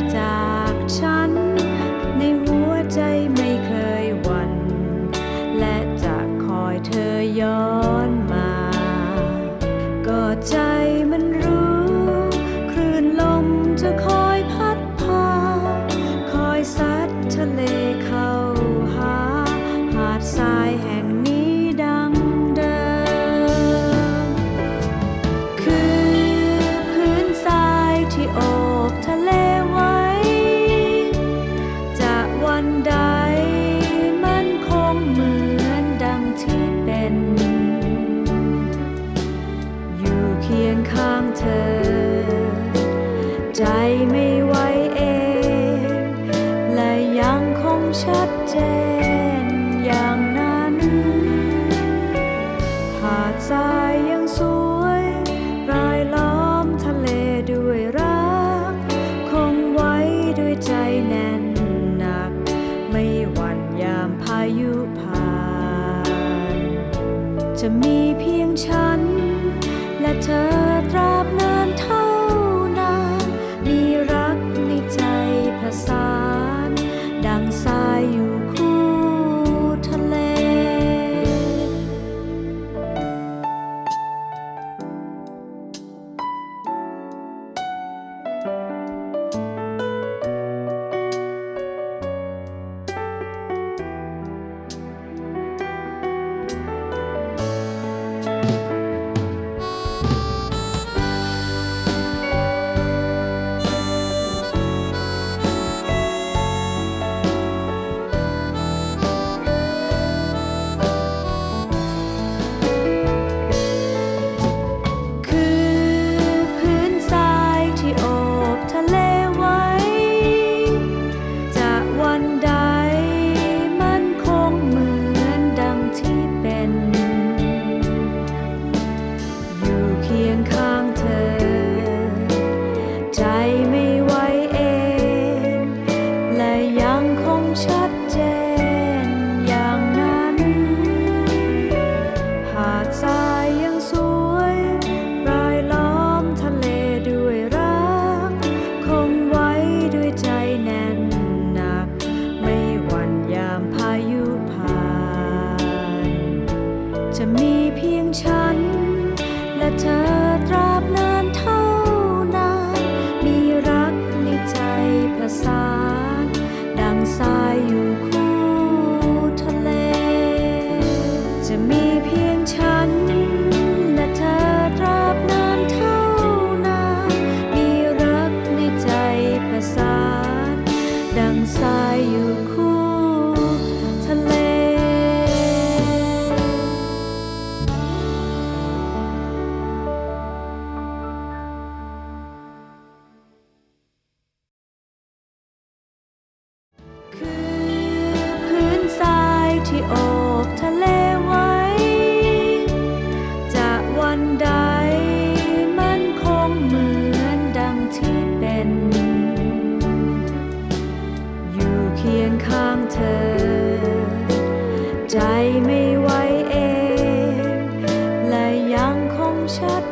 ไกลจ คียงข้างเธอ ใจไม่ไหวเอง และยังคงชัดเจนอย่างนั้นหาดทรายยังสวยรายล้อมทะเลด้วยรัก คงไว้ด้วยใจแน่นหนัก ไม่หวั่นยามพายุผ่าน จะมีเพียงฉัน และเธอตราบนาน ใจไม่ไหวเอง และยังคงชัด